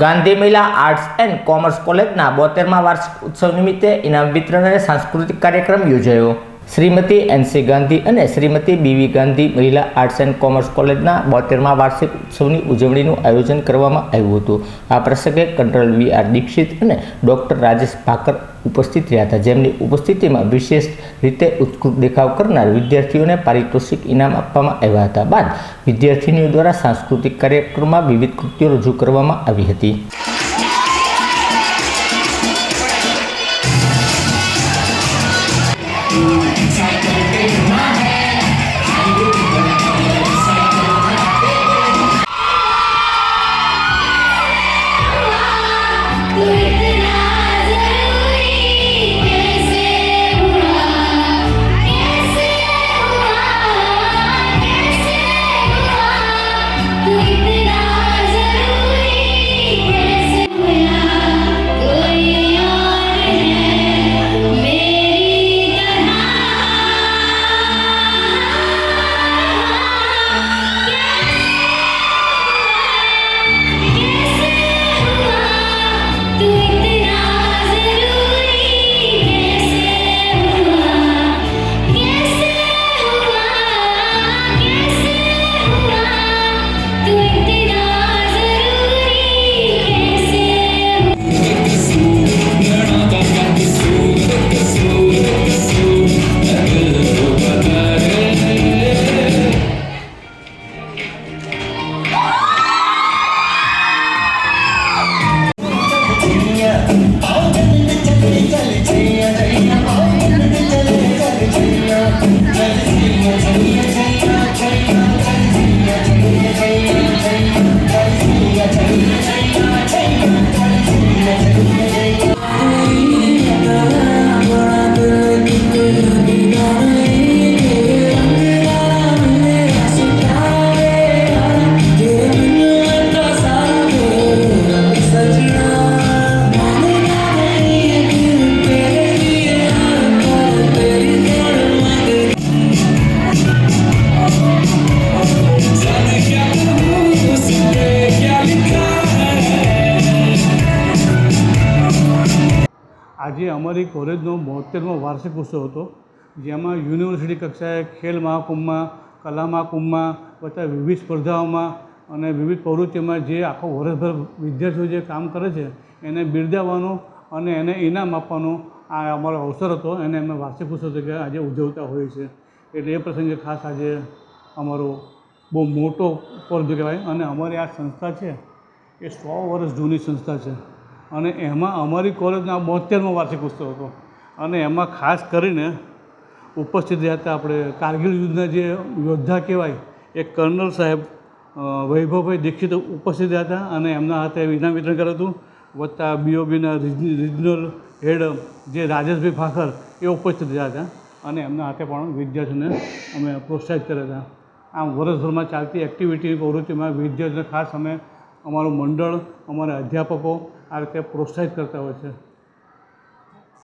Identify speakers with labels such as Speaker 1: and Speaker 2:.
Speaker 1: ગાંધી મહિલા arts and commerce કોલેજના બોતેરમા વાર્ષિક ઉત્સવ નિમિત્તે ઇનામ વિતરણ અને સાંસ્કૃતિક કાર્યક્રમ યોજાયો. શ્રીમતી એનસી ગાંધી અને શ્રીમતી બીવી ગાંધી મહિલા આર્ટ્સ એન્ડ કોમર્સ કોલેજના બોતેરમા વાર્ષિક ઉત્સવની ઉજવણીનું આયોજન કરવામાં આવ્યું હતું. આ પ્રસંગે કંટ્રોલ વી આર દીક્ષિત અને ડૉક્ટર રાજેશ ભાકર ઉપસ્થિત રહ્યા હતા. જેમની ઉપસ્થિતિમાં વિશેષ રીતે ઉત્કૃત દેખાવ કરનાર વિદ્યાર્થીઓને પારિતોષિક ઇનામ આપવામાં આવ્યા હતા. બાદ વિદ્યાર્થીનીઓ દ્વારા સાંસ્કૃતિક કાર્યક્રમમાં વિવિધ કૃતિઓ રજૂ કરવામાં આવી હતી.
Speaker 2: तू
Speaker 3: આજે અમારી કોલેજનો બોતેરમો વાર્ષિક ઉત્સવ હતો, જેમાં યુનિવર્સિટી કક્ષાએ ખેલ મહાકુંભમાં, કલા મહાકુંભમાં તથા વિવિધ સ્પર્ધાઓમાં અને વિવિધ પ્રવૃત્તિઓમાં જે આખો વર્ષભર વિદ્યાર્થીઓ જે કામ કરે છે, એને બિરદાવવાનો અને એને ઇનામ આપવાનો આ અમારો અવસર હતો. એને અમે વાર્ષિક ઉત્સવ તરીકે આજે ઉજવતા હોઈએ છીએ. એટલે એ પ્રસંગે ખાસ આજે અમારો બહુ મોટો પર્વ કહેવાય અને અમારી આ સંસ્થા છે, એ સો વર્ષ જૂની સંસ્થા છે. અને એમાં અમારી કોલેજના બોતેરમો વાર્ષિક ઉત્સવ હતો. અને એમાં ખાસ કરીને ઉપસ્થિત રહ્યા હતા આપણે કારગિલ યુદ્ધના જે યોદ્ધા કહેવાય, એ કર્નલ સાહેબ વૈભવભાઈ દીક્ષિત ઉપસ્થિત રહ્યા હતા અને એમના હાથે ઇનામ વિતરણ કર્યું હતું. વત્તા બીઓબીના રિજનલ હેડ જે રાજેશભાઈ ફાખર એ ઉપસ્થિત રહ્યા હતા અને એમના હાથે પણ વિદ્યાર્થીઓને અમે પ્રોત્સાહિત કર્યા હતા. આમ વર્ષભરમાં ચાલતી એક્ટિવિટી પ્રવૃત્તિમાં વિદ્યાર્થીઓને ખાસ અમે અમારું મંડળ, અમારા અધ્યાપકો આ રીતે પ્રોત્સાહિત કરતા હોય છે.